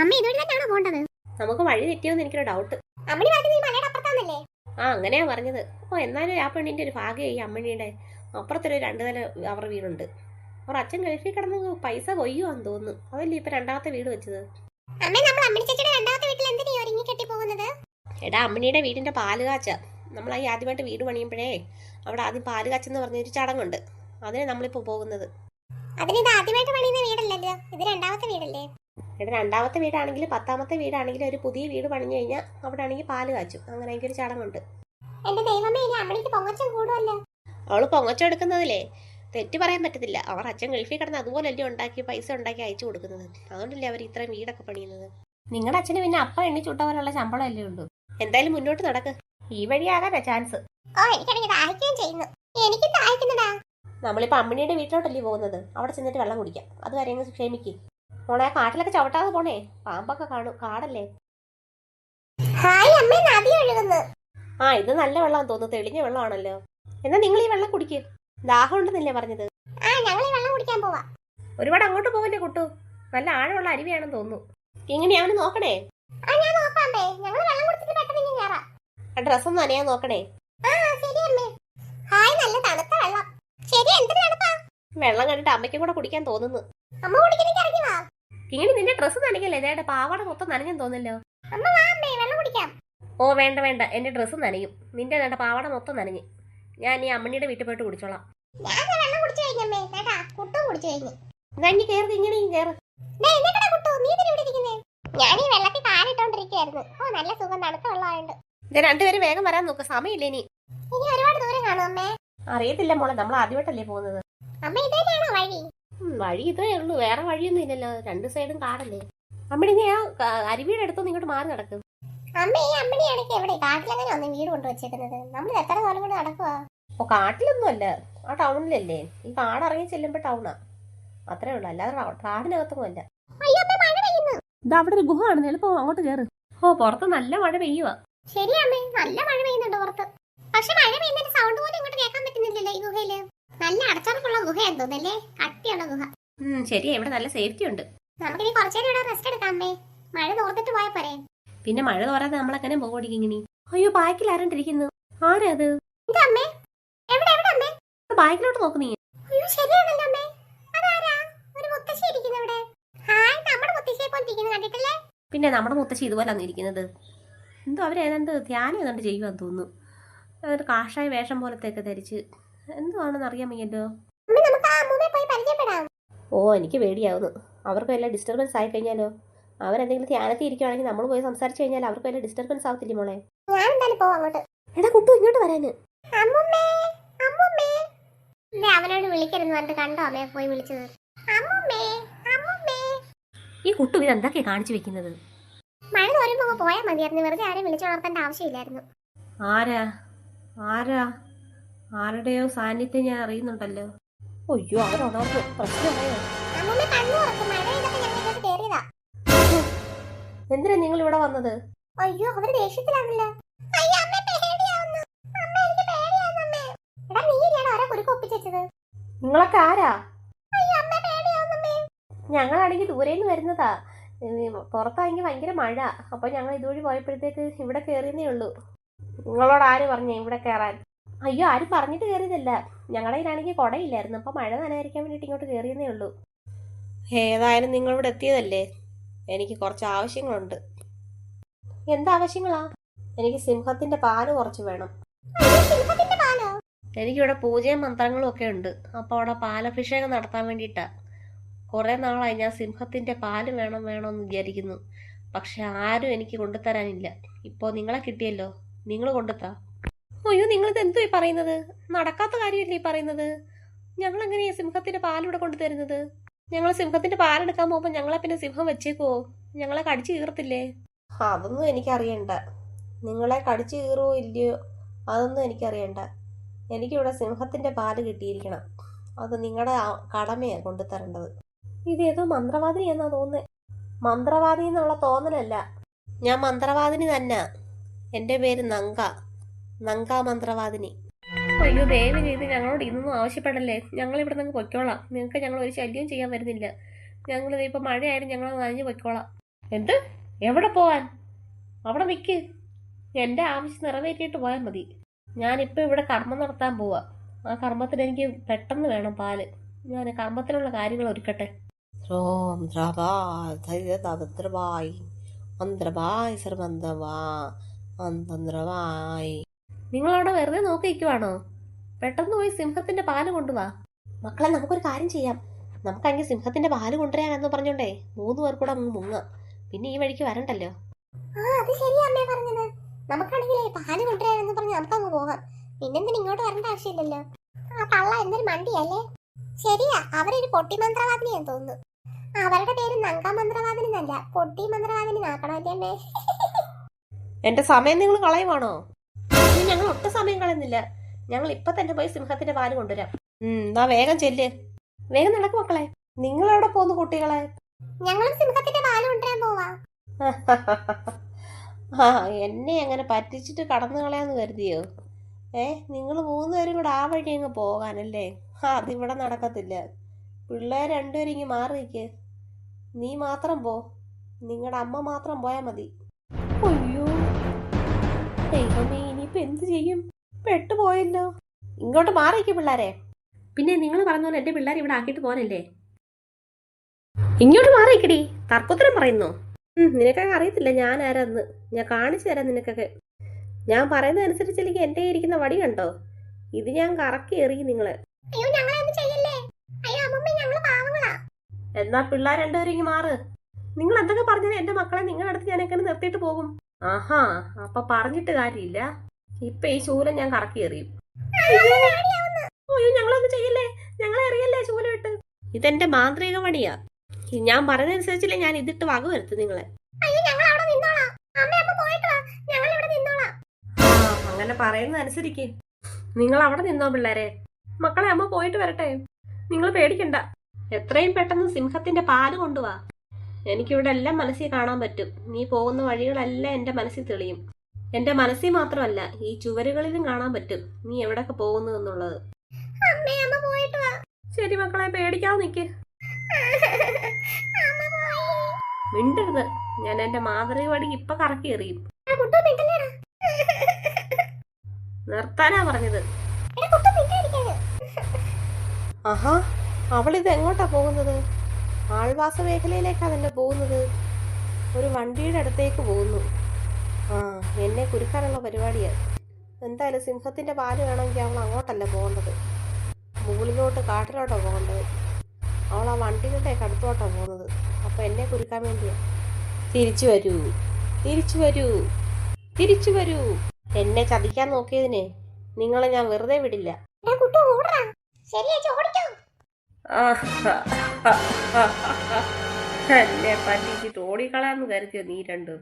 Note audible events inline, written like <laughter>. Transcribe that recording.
അമ്മ ഇതുവഴി തന്നെയാണോ പോണ്ടത്? നമുക്ക് വഴി തെറ്റിയോന്ന് എനിക്കൊരു ഡൗട്ട് അമ്മണി മലയുടെ ആ അങ്ങനെയാ പറഞ്ഞത്. ഓ എന്നാലും ആ പെണ്ണിന്റെ ഒരു ഭാഗ്യം ഈ അമ്മണിയുടെ. അപ്പുറത്തൊരു രണ്ടു നില അവരുടെ വീടുണ്ട്. അവർ അച്ഛൻ ഗൾഫിൽ കിടന്ന് പൈസ കൊയ്യോ എന്ന് തോന്നുന്നു. അതല്ലേ ഇപ്പൊ രണ്ടാമത്തെ വീട് വെച്ചത്? എടാ അമ്മണിയുടെ വീടിന്റെ പാൽ കാച്ച നമ്മൾ ഈ ആദ്യമായിട്ട് വീട് പണിയുമ്പോഴേ അവിടെ ആദ്യം പാൽ കാച്ചെന്ന് പറഞ്ഞൊരു ചടങ്ങുണ്ട്. അതിനെ നമ്മളിപ്പോ പോകുന്നത്. അതിന് ഇത് ആദ്യമായിട്ട് പണിയുന്ന വീടല്ലല്ലോ? ഇത് രണ്ടാമത്തെ വീടല്ലേ? എടാ രണ്ടാമത്തെ വീടാണെങ്കിൽ പത്താമത്തെ വീടാണെങ്കിൽ ഒരു പുതിയ വീട് പണിഞ്ഞു കഴിഞ്ഞാൽ അവിടെ ആണെങ്കിൽ പാൽ കാച്ചും. അങ്ങനെ ഒരു ചടങ്ങുണ്ട്. എന്റെ ദൈവമേ ഇനി അമ്മണിക്ക് പൊങ്ങച്ചം കൂടുമല്ലോ അവൾ പൊങ്ങച്ചെടുക്കുന്നതിലേ തെറ്റ് പറയാൻ പറ്റത്തില്ല. അവർ അച്ഛൻ ഗൾഫിൽ കിടന്ന് അതുപോലല്ലേ ഉണ്ടാക്കി പൈസ ഉണ്ടാക്കി അയച്ചു കൊടുക്കുന്നത്. അതുകൊണ്ടല്ലേ അവർ ഇത്രയും വീടൊക്കെ പണിയുന്നത്? നിങ്ങളുടെ അച്ഛന് പിന്നെ അപ്പ എണ്ണി ചുട്ടവരുള്ള ശമ്പളം അല്ലേ ഉള്ളൂ. എന്തായാലും മുന്നോട്ട് നടക്ക്. ഈ വഴിയാകാനാ ചാൻസ് ഓ എനിക്കാണെങ്കിൽ ദാഹിക്കുകയും ചെയ്യുന്നു. എനിക്ക് നമ്മളിപ്പോ അമ്മിണിയുടെ വീട്ടിലോട്ടല്ലേ പോകുന്നത്? അവിടെ ചെന്നിട്ട് വെള്ളം കുടിക്കാം. അത് കാര്യങ്ങൾ ക്ഷമിക്ക്. മോളെ കാട്ടിലൊക്കെ ചവിട്ടാതെ പോണേ. പാമ്പൊക്കെ കാണും കാടല്ലേ? ഹായ് അമ്മ നദി ഒഴുകുന്നു. ആ ഇത് നല്ല വെള്ളം തോന്നുന്നു. തെളിഞ്ഞ വെള്ളമാണല്ലോ എന്നാ നിങ്ങൾ ഈ വെള്ളം കുടിക്ക്. ദാഹം ഉണ്ടെന്നല്ലേ പറഞ്ഞത്. ആ ഞങ്ങൾ ഈ വെള്ളം കുടിക്കാൻ പോവാ. ഒരുപാട് അങ്ങോട്ട് പോവല്ലേ കുട്ടു? നല്ല ആഴമുള്ള അരുവിയാണെന്ന് തോന്നുന്നു. ഇങ്ങനെയാണ് നോക്കണേ? ആ ഞാൻ ഞങ്ങൾ വെള്ളം കുടിച്ചിട്ട് പെട്ടെന്ന് ഇങ്ങ് കയറാം ആ ഡ്രസ്സൊന്നും നനയാൻ നോക്കണേ. ആ ശരി അമ്മേ. ഹായ് നല്ല തണുത്ത വെള്ളം. ശരി എന്ത് തണുപ്പാ വെള്ളം കണ്ടിട്ട് അമ്മയ്ക്കും കൂടെ കുടിക്കാൻ തോന്നുന്നു. അമ്മ കുടിക്കണമെങ്കിൽ ഇറങ്ങി ഇങ്ങനെ നിന്റെ ഡ്രസ് നനയ്ക്കല്ലേ? ഇതേടെ പാവാട മൊത്തം നനഞ്ഞെന്ന് തോന്നല്ലോ ഓ വേണ്ട വേണ്ട. എന്റെ ഡ്രസ്സ് നനയും. നിന്റെ നേട്ട പാവാട മൊത്തം നനഞ്ഞ്. ഞാൻ ഈ അമ്മണിയുടെ വീട്ടിൽ പോയിട്ട് കുടിച്ചോളാം. ഇനി കയറി ഇതിന് ഞാൻ ഈ വെള്ളത്തിൽ കാലിട്ടോണ്ടിരിക്കുകയായിരുന്നു ഓ നല്ല സുഖം തണുത്ത വെള്ളമായുണ്ട്. ഇത് രണ്ടുപേരും വേഗം വരാൻ നോക്ക്. സമയമില്ല ഇനി? ഇനി ഒരുപാട് ദൂരം കാണും അമ്മേ. അറിയത്തില്ല മോളെ നമ്മൾ ആദ്യമായിട്ടല്ലേ പോകുന്നത്. അമ്മ ഇത് തന്നെയാണോ വഴി? വഴി ഇതേ ഉള്ളൂ. വേറെ വഴിയൊന്നും ഇല്ലല്ലോ. രണ്ട് സൈഡും കാടല്ലേ. അമ്മടി നീ ആ അരുവിയുടെ അടുത്തൊന്നും ഇങ്ങോട്ട് മാറി നടക്കും. അമ്മ ഈ അമ്മണിയാണെങ്കിൽ എവിടെ? കാട്ടിലങ്ങനെ ഒന്ന് വീട് കൊണ്ടു വെച്ചേക്കുന്നത് നമ്മൾ എത്ര കാലം കൊണ്ട് നടക്കുവാ? ഓ കാട്ടിലൊന്നും അല്ല ആ ടൗണിലല്ലേ. ഈ കാടിറങ്ങി ചെല്ലുമ്പോ ടൗണാ. അത്രേ ഉള്ളൂ. അല്ലാതെ കാടിനകത്തൊന്നും അല്ല. ഇത് അവിടെ ഒരു ഗുഹ ആണ് എളുപ്പം അങ്ങോട്ട് കയറ് ഓ പുറത്ത് നല്ല മഴ പെയ്യുവാ. ശരി അമ്മേ. നല്ല മഴ പെയ്യുന്നുണ്ട് പുറത്ത്. പക്ഷെ മഴ പെയ്യുന്നതിന്റെ സൗണ്ട് പോലും ഇങ്ങോട്ട് കേൾക്കാൻ പറ്റുന്നില്ലല്ലോ ഈ ഗുഹയിൽ. നല്ല അടച്ചുറപ്പുള്ള ഗുഹയാന്ന് തോന്നല്ലേ കട്ടിയുള്ള ഗുഹ? ശരി ശരിയാ ഇവിടെ നല്ല സേഫ്റ്റി ഉണ്ട്. നമുക്കിനി കുറച്ചേരം ഇവിടെ റെസ്റ്റ് എടുക്കാമേ മഴ തോർത്തിട്ട് പോയാ പോരെ. പിന്നെ മഴ തോരാതെ നമ്മളെങ്ങനെ അങ്ങനെ ഇങ്ങനെ? അയ്യോ ബാക്കിൽ ആരണ്ടിരിക്കുന്നു. ആരാ അത് അമ്മേ എവിടെ എവിടെ അമ്മേ? ബാക്കിലോട്ട് നോക്ക് നീ അയ്യോ ശരിയാണല്ലോ അമ്മേ. അതാരാ? ഒരു മുത്തശ്ശി ഇരിക്കുന്നു ഇവിടെ. ഹായ് നമ്മുടെ മുത്തശ്ശിയെ പോലെ ഇരിക്കുന്നു കണ്ടിട്ടില്ലേ? പിന്നെ നമ്മുടെ മുത്തശ്ശി ഇതുപോലാണ് ഇരിക്കുന്നത്. എന്തോ അവരേതാണ്ട് ധ്യാനം ഏതാണ്ട് ചെയ്യുവാന്ന് തോന്നുന്നു. ഒരു കാഷായ വേഷം പോലത്തെയൊക്കെ ധരിച്ച്. എന്തുവാണെന്ന് അറിയാൻ വയ്യല്ലോ. അമ്മൂമ്മയെ പോയി പരിചയപ്പെടാം ഓ എനിക്ക് പേടിയാവുന്നു. അവർക്ക് വല്ല ഡിസ്റ്റർബൻസ് ആയി കഴിഞ്ഞാലോ? അവരെന്തെങ്കിലും ധ്യാനത്തിൽ ഇരിക്കുവാണെങ്കിൽ നമ്മൾ പോയി സംസാരിച്ചു കഴിഞ്ഞാൽ അവർക്ക് വല്ല ഡിസ്റ്റർബൻസ് ആവത്തില്ലേ മോളെ? ഞാൻ എന്തായാലും പോവാം അങ്ങോട്ട്. എടാ കുട്ടു ഇങ്ങോട്ട് വരാന്. അമ്മൂമ്മേ അമ്മൂമ്മേ. അവനോട് വിളിക്കരുന്ന് പറഞ്ഞിട്ട് കണ്ടോ അമ്മയെ പോയി വിളിച്ചത്? അമ്മൂമ്മേ അമ്മൂമ്മേ. ഈ കുട്ടു ഇത് എന്തൊക്കെയാ കാണിച്ചു വെക്കുന്നത്? മഴ തോരുമ്പോ പോയാ പോയാൽ മതിയായിരുന്നു വെറുതെ ആരെയും വിളിച്ചുണർത്തേണ്ട ആവശ്യമില്ലായിരുന്നു. ആരാ? ആരാ? ആരുടെയോ സാന്നിധ്യം ഞാൻ അറിയുന്നുണ്ടല്ലോ. അയ്യോ അവരുണർന്നു പ്രശ്നമായോ എന്തിനാ നിങ്ങൾ ഇവിടെ വന്നത്? അയ്യോ അവർ ദേഷ്യത്തിലാണല്ലോ. നിങ്ങളൊക്കെ ആരാ? ഞങ്ങളാണെങ്കിൽ ദൂരേന്ന് വരുന്നതാ. ഈ പുറത്താണെങ്കിൽ ഭയങ്കര മഴ. അപ്പൊ ഞങ്ങൾ ഇതുവഴി പോയപ്പോഴത്തേക്ക് ഇവിടെ കയറിയതേ ഉള്ളൂ. നിങ്ങളോട് ആര് പറഞ്ഞേ ഇവിടെ കയറാൻ അയ്യോ ആരും പറഞ്ഞിട്ട് കയറിയതല്ല ഞങ്ങളുടെ കയ്യിലാണെങ്കിൽ കുടയില്ലായിരുന്നു. അപ്പൊ മഴ നനയായിരിക്കാൻ വേണ്ടിയിട്ട് ഇങ്ങോട്ട് കയറിയതേ ഉള്ളൂ. ഏതായാലും നിങ്ങൾ ഇവിടെ എത്തിയതല്ലേ? എനിക്ക് കുറച്ച് ആവശ്യങ്ങളുണ്ട്. എന്താവശ്യങ്ങളാ എനിക്ക് സിംഹത്തിന്റെ പാൽ കുറച്ച് വേണം. എനിക്കിവിടെ പൂജയും മന്ത്രങ്ങളും ഒക്കെ ഉണ്ട്. അപ്പോൾ അവിടെ പാലഭിഷേകം നടത്താൻ വേണ്ടിയിട്ടാ. കുറേ നാളായി ഞാൻ സിംഹത്തിന്റെ പാൽ വേണം വേണമെന്ന് വിചാരിക്കുന്നു. പക്ഷെ ആരും എനിക്ക് കൊണ്ടുതരാനില്ല. ഇപ്പോൾ നിങ്ങളെ കിട്ടിയല്ലോ. നിങ്ങൾ കൊണ്ടുത്താ അയ്യോ നിങ്ങളിത് എന്തോ ഈ പറയുന്നത്? നടക്കാത്ത കാര്യമല്ലേ ഈ പറയുന്നത്? ഞങ്ങൾ എങ്ങനെയാ സിംഹത്തിന്റെ പാലിവിടെ കൊണ്ടു തരുന്നത്? ഞങ്ങൾ സിംഹത്തിന്റെ പാലെടുക്കാൻ പോകുമ്പോൾ ഞങ്ങളെ പിന്നെ സിംഹം വെച്ചേക്കോ ഞങ്ങളെ കടിച്ചു കീറത്തില്ലേ? അതൊന്നും എനിക്കറിയണ്ട. നിങ്ങളെ കടിച്ചു കീറുവോ ഇല്ലയോ? അതൊന്നും എനിക്കറിയണ്ട. എനിക്കിവിടെ സിംഹത്തിന്റെ പാൽ കിട്ടിയിരിക്കണം. അത് നിങ്ങളുടെ കടമയാണ് കൊണ്ടുതരേണ്ടത് ഇതേതോ മന്ത്രവാദിനിയാന്നാ തോന്നുന്നത് മന്ത്രവാദി എന്നുള്ള തോന്നലല്ല. ഞാൻ മന്ത്രവാദിനി തന്നെ. എന്റെ പേര് നങ്ക. നങ്ക മന്ത്രവാദിനി അയ്യോ ദയവ് ചെയ്ത് ഞങ്ങളോട് ഇതൊന്നും ആവശ്യപ്പെടല്ലേ? ഞങ്ങൾ ഇവിടെ നിന്ന് പൊയ്ക്കോളാം. നിങ്ങൾക്ക് ഞങ്ങൾ ഒരു ശല്യവും ചെയ്യാൻ വരുന്നില്ല. ഞങ്ങൾ ഇപ്പൊ മഴയായാലും ഞങ്ങൾ നനഞ്ഞു പൊയ്ക്കോളാം. എന്ത്? എവിടെ പോവാൻ? അവിടെ നിൽക്ക് എന്റെ ആവശ്യം നിറവേറ്റിയിട്ട് പോയാൽ മതി. ഞാനിപ്പോൾ ഇവിടെ കർമ്മം നടത്താൻ പോവാ. ആ കർമ്മത്തിന് എനിക്ക് പെട്ടെന്ന് വേണം പാൽ. ഞാൻ കർമ്മത്തിനുള്ള കാര്യങ്ങൾ ഒരുക്കട്ടെ. ഓം ദ്രവായി മന്ത്രവായി. നിങ്ങളവിടെ വെറുതെ നോക്കി നിൽക്കുവാണോ? പെട്ടെന്ന് പോയി സിംഹത്തിന്റെ പാൽ കൊണ്ടുവാ. മക്കളെ നമുക്കൊരു കാര്യം ചെയ്യാം. നമുക്കങ്ങനെ സിംഹത്തിന്റെ പാൽ കൊണ്ടുവരാനെന്ന് പറഞ്ഞോണ്ടേ മൂന്ന് പേർ കൂടെ അങ്ങ് മുങ്ങാം പിന്നെ ഈ വഴിക്ക് വരണ്ടല്ലോ. ആ അത് ശരിയാ അമ്മേ പറഞ്ഞത്. നമുക്കാണെങ്കിലേ പാൽ കൊണ്ടുവരാനെന്ന് പറഞ്ഞ് നമുക്കങ്ങ് പോകാം. പിന്നെന്തിന് ഇങ്ങോട്ട് വരേണ്ട ആവശ്യമില്ലല്ലോ. ആ തള്ള എന്തൊരു മണ്ടിയല്ലേ? ശരിയാ അവരൊരു പൊട്ടി മന്ത്രവാദിനിയാന്ന് തോന്നുന്നു. അവരുടെ പേര് നങ്ക മന്ത്രവാദിനി എന്നല്ല പൊട്ടി മന്ത്രവാദിനി നാക്കണം അല്ലേ അമ്മേ? എന്റെ സമയം നിങ്ങൾ കളയുവാണോ? ഇനി ഞങ്ങൾ ഒട്ടും സമയം കളയുന്നില്ല. ഞങ്ങൾ ഇപ്പൊ തന്നെ പോയി സിംഹത്തിന്റെ പാൽ കൊണ്ടുവരാം. ഉം എന്നാ വേഗം ചെല്ല്. വേഗം നടക്കും മക്കളെ. നിങ്ങൾ എവിടെ പോകുന്നു കുട്ടികളെ? ഞങ്ങളും സിംഹത്തിന്റെ പാൽ കൊണ്ടുവരാൻ പോവാ. <laughs> ആ എന്നെ അങ്ങനെ പറ്റിച്ചിട്ട് കടന്നു കളയാന്ന് കരുതിയോ? ഏ നിങ്ങൾ മൂന്നുപേരും കൂടെ ആ വഴി അങ്ങ് പോകാനല്ലേ? ആ അതിവിടെ നടക്കത്തില്ല. പിള്ളേർ രണ്ടുപേരും ഇങ്ങ് മാറി നിൽക്ക് നീ മാത്രം പോ. നിങ്ങളുടെ അമ്മ മാത്രം പോയാൽ മതി. അയ്യോ. ദൈവമേ. ഇനിയിപ്പോ എന്ത് ചെയ്യും? പെട്ടുപോയല്ലോ. ഇങ്ങോട്ട് മാറിക്കും പിള്ളേരെ. പിന്നെ നിങ്ങൾ പറഞ്ഞ പോലെ എന്റെ പിള്ളേർ ഇവിടെ ആക്കിയിട്ട് പോകാനല്ലേ? ഇങ്ങോട്ട് മാറിയിക്കടി തർക്കുത്തരം പറയുന്നു. നിനക്കൊക്കെ അറിയത്തില്ല ഞാൻ ആരാന്ന്. ഞാൻ കാണിച്ചു തരാം നിനക്കൊക്കെ. ഞാൻ പറയുന്നതനുസരിച്ചില്ലെങ്കിൽ എന്റെ ഇരിക്കുന്ന വടി കണ്ടോ? ഇത് ഞാൻ കറക്കി എറിയും നിങ്ങൾ. അയ്യോ ഞങ്ങളെ ചെയ്യല്ലേ? അയ്യോ അമ്മമ്മ ഞങ്ങൾ പാവങ്ങളാ. എന്നാ പിള്ളേർ രണ്ടുപേരും ഇങ്ങ് മാറ്. നിങ്ങൾ എന്തൊക്കെ പറഞ്ഞാലും എന്റെ മക്കളെ നിങ്ങളുടെ അടുത്ത് ഞാൻ എങ്ങനെ നിർത്തിയിട്ട് പോകും? ആഹാ അപ്പൊ പറഞ്ഞിട്ട് കാര്യമില്ല. ഇപ്പൊ ഈ ശൂല ഞാൻ കറക്കി എറിയും. അയ്യോ ഞങ്ങളൊന്നും ചെയ്യല്ലേ? ഞങ്ങളെ എറിയല്ലേ ഇട്ട് ഇതെന്റെ മാന്ത്രിക പണിയാ. ഞാൻ പറഞ്ഞനുസരിച്ചില്ലേ ഞാൻ ഇതിട്ട് വക വരുത്തു നിങ്ങളെ. അങ്ങനെ പറയുന്നത് അനുസരിക്കേ നിങ്ങൾ അവിടെ നിന്നോ പിള്ളേരെ. മക്കളെ അമ്മ പോയിട്ട് വരട്ടെ. നിങ്ങൾ പേടിക്കണ്ട. എത്രയും പെട്ടെന്ന് സിംഹത്തിന്റെ പാൽ കൊണ്ടുവാ. എനിക്കിവിടെ എല്ലാം മനസ്സിൽ കാണാൻ പറ്റും. നീ പോകുന്ന വഴികളെല്ലാം എന്റെ മനസ്സിൽ തെളിയും. എന്റെ മനസ്സിൽ മാത്രമല്ല ഈ ചുവരുകളിലും കാണാൻ പറ്റും. നീ എവിടൊക്കെ പോകുന്നു എന്നുള്ളത്. ശരി മക്കളെ പേടിക്കാതെ നിക്ക്. മിണ്ടരുത്. ഞാൻ എന്റെ മാതൃക ഇപ്പൊ കറക്കി എറിയും. നിർത്താനാ പറഞ്ഞത്. ആഹാ അവളിത് എങ്ങോട്ടാ പോകുന്നത്? ആൾവാസ മേഖലയിലേക്കാ തന്നെ പോകുന്നത്. ഒരു വണ്ടിയുടെ അടുത്തേക്ക് പോകുന്നു. എന്നെ കുരുക്കാനുള്ള പരിപാടിയാണ് എന്തായാലും സിംഹത്തിന്റെ പാൽ വേണമെങ്കിൽ അവൾ അങ്ങോട്ടല്ല പോകേണ്ടത്? മുകളിലോട്ട് കാട്ടിലോട്ടാണ് പോകേണ്ടത്. അവൾ ആ വണ്ടികളുടെ കടുത്തോട്ടാണ് പോകുന്നത്. അപ്പോൾ എന്നെ കുരുക്കാൻ വേണ്ടിയാണ് തിരിച്ചു വരൂ. തിരിച്ചു വരൂ. തിരിച്ചു വരൂ. എന്നെ ചതിക്കാൻ നോക്കിയതിനെ നിങ്ങളെ ഞാൻ വെറുതെ വിടില്ല. എന്നെ പറ്റിച്ചിട്ട് ഓടിക്കളാന്ന് കരുതിയോ നീ രണ്ടും?